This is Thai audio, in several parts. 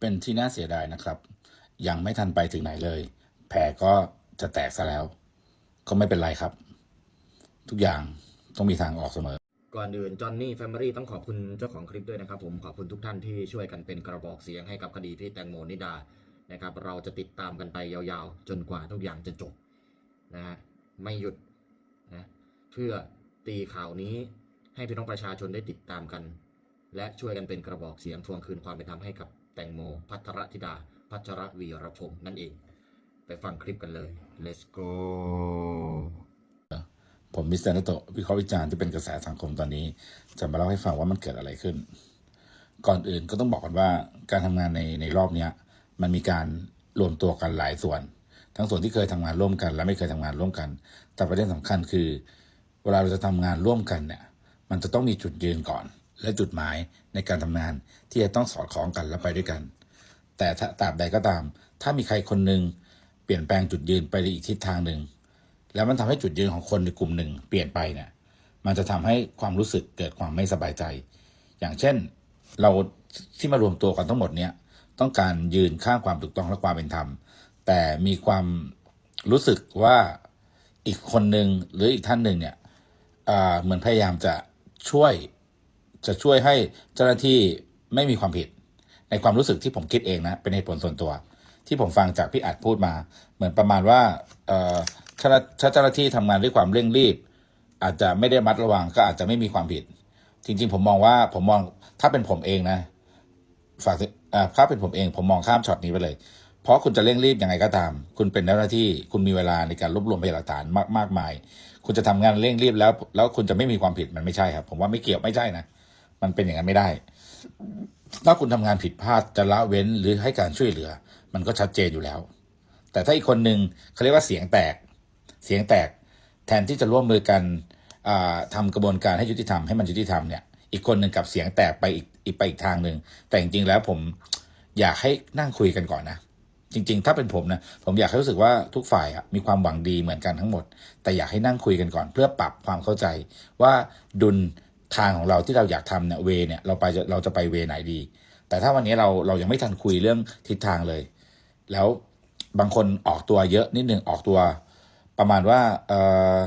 เป็นที่น่าเสียดายนะครับ ยังไม่ทันไปถึงไหนเลย แผลก็จะแตกซะแล้ว ก็ไม่เป็นไรครับ ทุกอย่างต้องมีทางออกเสมอ ก่อนอื่นจอห์นนี่แฟมิลี่ต้องขอบคุณเจ้าของคลิปด้วยนะครับ ผมขอบคุณทุกท่านที่ช่วยกันเป็นกระบอกเสียงให้กับคดีพี่แตงโมนิดานะครับ เราจะติดตามกันไปยาวๆ จนกว่าทุกอย่างจะจบนะฮะไม่หยุดนะเพื่อตีข่าวนี้ให้พี่น้องประชาชนได้ติดตามกัน และช่วยกันเป็นกระบอกเสียงทวงคืนความเป็นธรรมให้กับ แตงโม พัทรธิดา พัชรวีรพงษ์นั่นเอง ไปฟังคลิปกันเลย let's go ผมมิสเตอร์นโตวิเคราะห์วิจารณ์ที่เป็นกระแสสังคมตอนนี้ จะมาเล่าให้ฟังว่ามันเกิดอะไรขึ้น ก่อนอื่นก็ต้องบอกกันว่าการทำงานในในรอบเนี้ยมันมีการรวมตัวกันหลายส่วน ทั้งส่วนที่เคยทำงานร่วมกัน และไม่เคยทำงานร่วมกัน แต่ประเด็นสำคัญคือ เวลาเราจะทำงานร่วมกันเนี่ย มันจะต้องมีจุดยืนก่อน และจุดหมายในการทำงานที่จะต้องสอดคล้องกันและไปด้วยกัน แต่ถ้าตราบใดก็ตาม ถ้ามีใครคนหนึ่งเปลี่ยนแปลงจุดยืนไปในอีกทิศทางหนึ่ง แล้วมันทำให้จุดยืนของคนในกลุ่มหนึ่งเปลี่ยนไปเนี่ยมันจะทำให้ความรู้สึกเกิดความไม่สบายใจ อย่างเช่น เราที่มารวมตัวกันทั้งหมดเนี่ยต้องการยืนข้างความถูกต้องและความเป็นธรรม แต่มีความรู้สึกว่าอีกคนหนึ่งหรืออีกท่านหนึ่งเนี่ยเหมือนพยายามจะช่วย จะช่วยให้เจ้าหน้าที่ไม่มีความผิด ในความรู้สึกที่ผมคิดเองนะ เป็นเหตุผลส่วนตัว ที่ผมฟังจากพี่อัดพูดมา เหมือนประมาณว่าถ้าเจ้าหน้าที่ทำงานด้วยความเร่งรีบ อาจจะไม่ได้มัดระวังก็อาจจะไม่มีความผิด จริง ๆ ผมมองว่าผมมองถ้าเป็นผมเองนะฝากถ้าเป็นผมเองผมมองข้ามช็อตนี้ไปเลย เพราะคุณจะเร่งรีบยังไงก็ตาม คุณเป็นเจ้าหน้าที่คุณมีเวลาในการรวบรวมพยานหลักฐานมากมากมาย คุณจะทำงานเร่งรีบแล้ว แล้วคุณจะไม่มีความผิดมันไม่ใช่ครับ ผมว่าไม่เกี่ยวไม่ใช่นะ มันเป็นอย่างนั้นไม่ได้ ถ้าคุณทำงานผิดพลาดจะละเว้นหรือให้การช่วยเหลือ มันก็ชัดเจนอยู่แล้ว แต่ถ้าอีกคนหนึ่งเขาเรียกว่าเสียงแตก เสียงแตกแทนที่จะร่วมมือกันอ่าทำกระบวนการให้ยุติธรรมให้มันยุติธรรมเนี่ยอีกคนหนึ่งกับเสียงแตกไปอีกอีกไปอีกทางหนึ่งแต่จริงๆแล้วผมอยากให้นั่งคุยกันก่อนนะจริง ๆ ถ้าเป็นผมนะผมอยากให้รู้สึกว่าทุกฝ่ายมีความหวังดีเหมือนกันทั้งหมด แต่อยากให้นั่งคุยกันก่อน เพื่อปรับความเข้าใจว่าดุล ทางของเราที่เราอยากทำเนี่ยเวเนี่ยเราไปเราจะไปเวไหนดี แต่ถ้าวันนี้เราเรายังไม่ทันคุยเรื่องทิศทางเลย แล้วบางคนออกตัวเยอะนิดหนึ่งออกตัว ประมาณว่าเออ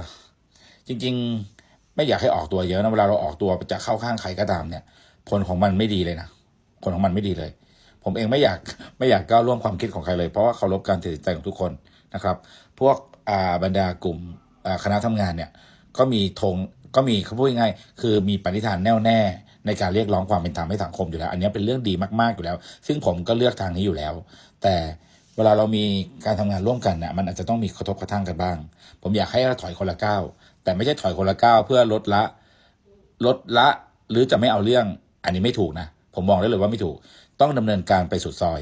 จริง ๆ ไม่อยากให้ออกตัวเยอะนะเวลาเราออกตัวจะเข้าข้างใครก็ตามเนี่ย ผลของมันไม่ดีเลยนะผลของมันไม่ดีเลย ผมเองไม่อยากไม่อยากก้าวล่วงความคิดของใครเลยเพราะว่าเคารพการตัดสินใจของทุกคนนะครับ พวกบรรดากลุ่มคณะทำงานเนี่ยก็มีธง ก็มีเขาพูดง่ายคือมีปณิธานแน่วแน่ในการเรียกร้องความเป็นธรรมให้สังคมอยู่แล้ว อันนี้เป็นเรื่องดีมากๆอยู่แล้ว ซึ่งผมก็เลือกทางนี้อยู่แล้ว แต่เวลาเรามีการทำงานร่วมกันเนี่ยมันอาจจะต้องมีกระทบกระทั่งกันบ้าง ผมอยากให้เราถอยคนละก้าวแต่ไม่ใช่ถอยคนละก้าวเพื่อลดละลดละ หรือจะไม่เอาเรื่อง อันนี้ไม่ถูกนะผมมองได้เลยว่าไม่ถูก ต้องดำเนินการไปสุดซอย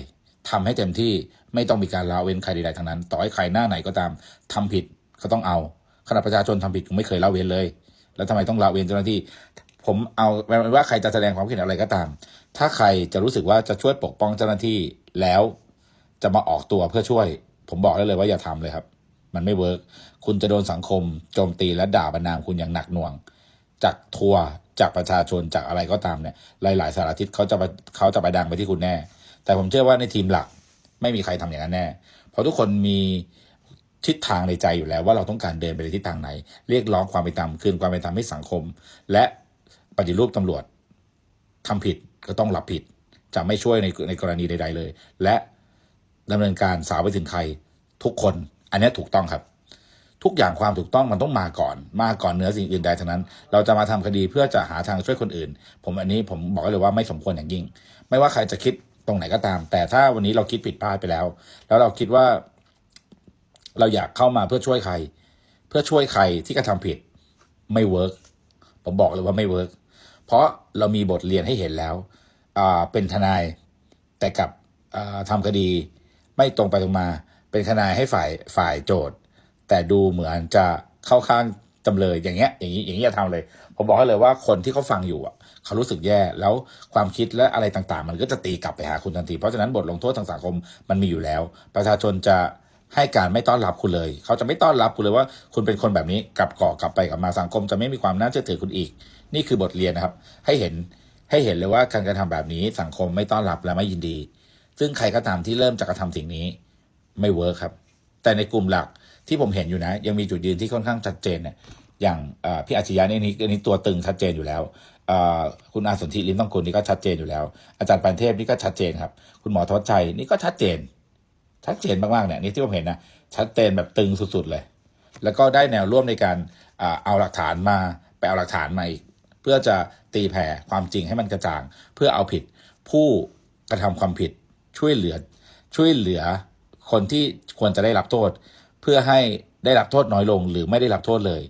ทำให้เต็มที่ไม่ต้องมีการละเว้นใครใดๆทั้งนั้น ต่อให้ใครหน้าไหนก็ตามทำผิดก็ต้องเอาขณะประชาชนทำผิดผมไม่เคยละเว้นเลย แล้วทำไมต้องละเว้นเจ้าหน้าที่ ผมเอาไม่ว่าใครจะแสดงความคิดเห็นอะไรก็ตาม ถ้าใครจะรู้สึกว่าจะช่วยปกป้องเจ้าหน้าที่แล้วจะมาออกตัวเพื่อช่วย ผมบอกได้เลยว่าอย่าทำเลยครับ มันไม่เวิร์กคุณจะโดนสังคมโจมตีและด่าบรรนามคุณอย่างหนักหน่วง จากทัวร์จากประชาชนจากอะไรก็ตามเนี่ย หลาย ๆ สารทิศเขาจะไปเขาจะไปดังไปที่คุณแน่ แต่ผมเชื่อว่าในทีมหลักไม่มีใครทำอย่างนั้นแน่ เพราะทุกคนมี ทิศทางในใจอยู่แล้วว่าเราต้องการเดินไปในทิศทางไหน เรียกร้องความเป็นธรรมคืนความเป็นธรรมให้สังคม และปฏิรูปตำรวจทำผิดก็ต้องรับผิด จะไม่ช่วยในในกรณีใด ๆเลย และดำเนินการสาวไปถึงใครทุกคน อันนี้ถูกต้องครับ ทุกอย่างความถูกต้องมันต้องมาก่อน มาก่อนเหนือสิ่งอื่นใดทั้งนั้น เราจะมาทำคดีเพื่อจะหาทางช่วยคนอื่น ผมอันนี้ผมบอกเลยว่าไม่สมควรอย่างยิ่ง ไม่ว่าใครจะคิดตรงไหนก็ตาม แต่ถ้าวันนี้เราคิดผิดพลาดไปแล้ว แล้วเราคิดว่า เราอยากเข้ามาเพื่อช่วยใคร เพื่อช่วยใครที่กระทำผิดไม่เวิร์กผมบอกเลยว่าไม่เวิร์กเพราะเรามีบทเรียนให้เห็นแล้วเป็นทนายแต่กับอ่าทำคดีไม่ตรงไปตรงมา เป็นทนายให้ฝ่ายฝ่ายโจทย์แต่ดูเหมือนจะเข้าข้างจำเลยอย่างเงี้ยอย่างนี้อย่างนี้อย่าทำเลย ผมบอกให้เลยว่าคนที่เขาฟังอยู่อะ เขารู้สึกแย่แล้วความคิดและอะไรต่างๆ มันก็จะตีกลับไปหาคุณทันที เพราะฉะนั้นบทลงโทษทางสังคมมันมีอยู่แล้ว ประชาชนจะ ให้การไม่ต้อนรับคุณเลย เขาจะไม่ต้อนรับคุณเลยว่าคุณเป็นคนแบบนี้กลับก่อกลับไปกลับมาสังคมจะไม่มีความน่าเชื่อถือคุณอีก นี่คือบทเรียนนะครับ ให้เห็นให้เห็นเลยว่าการกระทำแบบนี้สังคมไม่ต้อนรับและไม่ยินดี ซึ่งใครก็ตามที่เริ่มจะกระทำสิ่งนี้ไม่เวิร์คครับ แต่ในกลุ่มหลักที่ผมเห็นอยู่นะ ยังมีจุดยืนที่ค่อนข้างชัดเจนเนี่ยอย่างพี่อาชญาเนี่ยนี่นนี้ตัวตึงชัดเจนอยู่แล้วคุณอาสนธิลิมต้องคุณนี่ก็ชัดเจนอยู่แล้ว อาจารย์ปันเทพนี่ก็ชัดเจนครับ คุณหมอทวัชชัยนี่ก็ชัดเจน ชัดเจนมากๆเนี่ยนี่ที่ผมเห็นนะชัดเจนแบบตึงสุดๆเลย แล้วก็ได้แนวร่วมในการเอาหลักฐานมาไปเอาหลักฐานมาอีก เพื่อจะตีแผ่ความจริงให้มันกระจ่าง เพื่อเอาผิดผู้กระทำความผิดช่วยเหลือช่วยเหลือคนที่ควรจะได้รับโทษ เพื่อให้ได้รับโทษน้อยลงหรือไม่ได้รับโทษเลย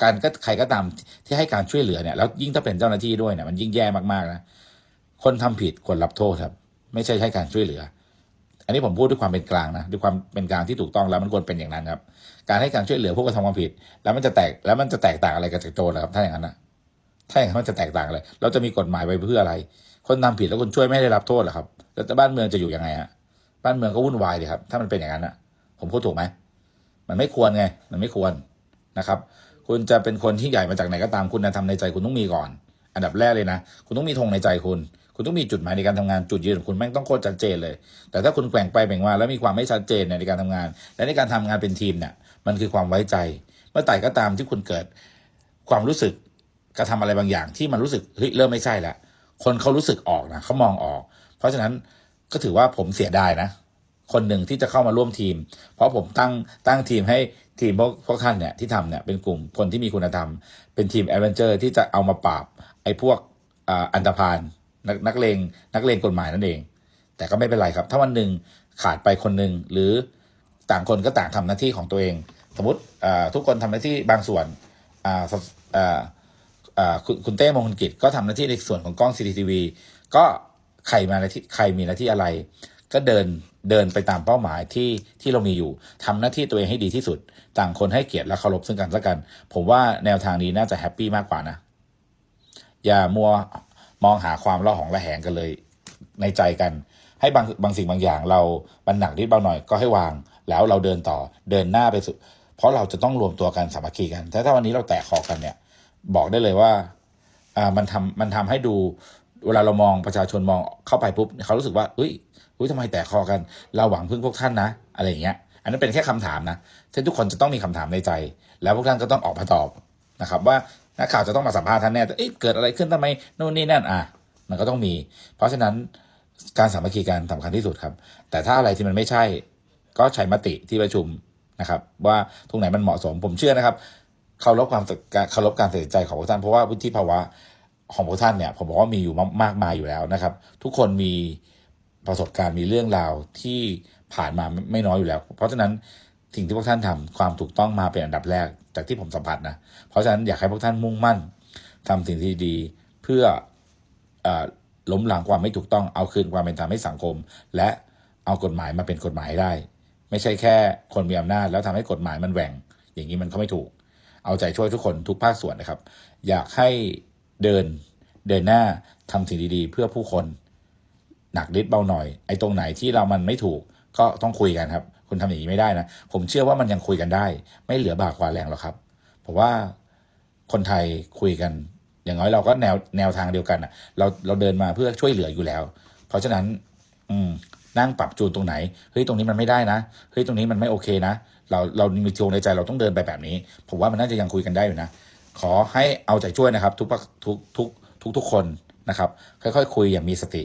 การก็ใครก็ตามที่ให้การช่วยเหลือเนี่ยแล้วยิ่งถ้าเป็นเจ้าหน้าที่ด้วยเนี่ยมันยิ่งแย่มากๆนะคนทำผิดควรรับโทษครับ ไม่ใช่ให้การช่วยเหลือ อันนี้ผมพูดด้วยความเป็นกลางนะด้วยความเป็นกลางที่ถูกต้องแล้วมันควรเป็นอย่างนั้นครับ การให้การช่วยเหลือผู้กระทำความผิด แล้วมันจะแตกแล้วมันจะแตกต่างอะไรกับจากโจรครับถ้าอย่างนั้นนะถ้าอย่างนั้นมันจะแตกต่างอะไรเราจะมีกฎหมายไว้เพื่ออะไร คนทำผิดแล้วคุณช่วยไม่ได้รับโทษหรอครับแล้วบ้านเมืองจะอยู่ยังไงฮะบ้านเมืองก็วุ่นวายดีครับถ้ามันเป็นอย่างนั้นนะผมพูดถูกไหมมันไม่ควรไง มันไม่ควรนะครับ คุณจะเป็นคนที่ใหญ่มาจากไหนก็ตามคุณธรรมในใจคุณต้องมีก่อน อันดับแรกเลยนะ คุณต้องมีธงในใจคุณ คุณต้องมีจุดหมายในการทำงานจุดยืนของคุณแม่งต้องโคตรชัดเจนเลย แต่ถ้าคุณแกว่งไปแกว่งมาแล้วมีความไม่ชัดเจนในการทำงาน และในการทำงานเป็นทีมเนี่ยมันคือความไว้ใจ เมื่อไหร่ก็ตามที่คุณเกิดความรู้สึกกระทำอะไรบางอย่างที่มันรู้สึกเฮ้ยเริ่มไม่ใช่ล้วคนเขารู้สึกออกนะเขามองออก เพราะฉะนั้นก็ถือว่าผมเสียดายนะ คนหนึ่งที่จะเข้ามาร่วมทีม เพราะผมตั้งตั้งทีมให้ทีมพวกพวกท่านเนี่ยที่ทำเนี่ยเป็นกลุ่มคนที่มีคุณธรรม เป็นทีมแอดเวนเจอร์ที่จะเอามาปราบไอ้พวกอันธพาล นักนักเลงนักเลงกฎหมายนั่นเอง แต่ก็ไม่เป็นไรครับ ถ้าวันหนึ่งขาดไปคนหนึ่งหรือต่างคนก็ต่างทำหน้าที่ของตัวเอง สมมติทุกคนทำหน้าที่บางส่วนคุณเต้มงคลกิจก็ทำหน้าที่ในส่วนของกล้อง CCTV ก็ใครมาหน้าที่ใครมีหน้าที่อะไร ก็เดินเดินไปตามเป้าหมายที่ที่เรามีอยู่ทำหน้าที่ตัวเองให้ดีที่สุด ต่างคนให้เกียรติและเคารพซึ่งกันและกัน ผมว่าแนวทางนี้น่าจะแฮปปี้มากกว่านะ อย่ามัว มองหาความละหองละแหงกันเลยในใจกัน ให้บางบางสิ่งบางอย่างเรามันหนักนิดเบาหน่อยก็ให้วาง แล้วเราเดินต่อเดินหน้าไปสุดเพราะเราจะต้องรวมตัวกันสามัคคีกันแต่ถ้าวันนี้เราแตกคอกันเนี่ย บอกได้เลยว่าอ่ามันทำมันทำให้ดูเวลาเรามองประชาชนมองเข้าไปปุ๊บเขารู้สึกว่าเฮ้ยอุ้ยทำไมแตกคอกัน เราหวังพึ่งพวกท่านนะ อะไรอย่างเงี้ย อันนั้นเป็นแค่คำถามนะซึ่งทุกคนจะต้องมีคำถามในใจ แล้วพวกท่านก็ต้องออกมาตอบนะครับ ว่า นักข่าวจะต้องมาสัมภาษณ์ท่านแน่แต่เอ๊ะเกิดอะไรขึ้นทำไมโน่นนี่นั่นอะ มันก็ต้องมี เพราะฉะนั้นการสามัคคีกันสำคัญที่สุดครับ แต่ถ้าอะไรที่มันไม่ใช่ ก็ใช้มติที่ประชุมนะครับ ว่าตรงไหนมันเหมาะสมผมเชื่อนะครับเคารพความเคารพการตัดสินใจของพวกท่านเพราะว่าวุฒิภาวะของพวกท่านเนี่ยผมบอกว่ามีอยู่มากมายอยู่แล้วนะครับ ทุกคนมีประสบการณ์มีเรื่องราวที่ผ่านมาไม่ไม่น้อยอยู่แล้ว เพราะฉะนั้นสิ่งที่พวกท่านทำความถูกต้องมาเป็นอันดับแรก จากที่ผมสัมผัสนะ เพราะฉะนั้นอยากให้พวกท่านมุ่งมั่นทำสิ่งที่ดีเพื่อออล้มล้างความไม่ถูกต้องเอาคืนความเป็นธรรมให้สังคม และเอากฎหมายมาเป็นกฎหมายได้ ไม่ใช่แค่คนมีอำนาจแล้วทำให้กฎหมายมันแหว่ง อย่างนี้มันก็ไม่ถูก เอาใจช่วยทุกคนทุกภาคส่วนนะครับ อยากให้เดินเดินหน้าทำสิ่งดีๆ เพื่อผู้คนหนักนิดเบาหน่อย ไอ้ตรงไหนที่เรามันไม่ถูกก็ต้องคุยกันครับ คุณทำอย่างนี้ไม่ได้นะ ผมเชื่อว่ามันยังคุยกันได้ ไม่เหลือบากว่าแรงหรอกครับผมว่าคนไทยคุยกัน อย่างน้อยเราก็แนวแนวทางเดียวกันอะ เราเราเดินมาเพื่อช่วยเหลืออยู่แล้ว เพราะฉะนั้น อืมนั่งปรับจูนตรงไหน เฮ้ย ตรงนี้มันไม่ได้นะ เฮ้ย ตรงนี้มันไม่โอเคนะ เรา เรามีโจงในใจ เราต้องเดินไปแบบนี้ ผมว่ามันน่าจะยังคุยกันได้อยู่นะ ขอให้เอาใจช่วยนะครับ ทุกทุกทุกทุกทุกคนนะครับ ค่อยๆ คุยอย่างมีสติ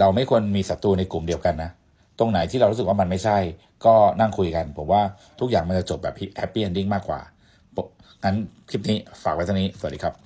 เราไม่ควรมีศัตรูในกลุ่มเดียวกันนะ ตรงไหนที่เรารู้สึกว่ามันไม่ใช่ ก็นั่งคุยกัน ผมว่าทุกอย่างมันจะจบแบบแฮปปี้เอนดิ้งมากกว่างั้นคลิปนี้ฝากไว้เท่านี้ สวัสดีครับ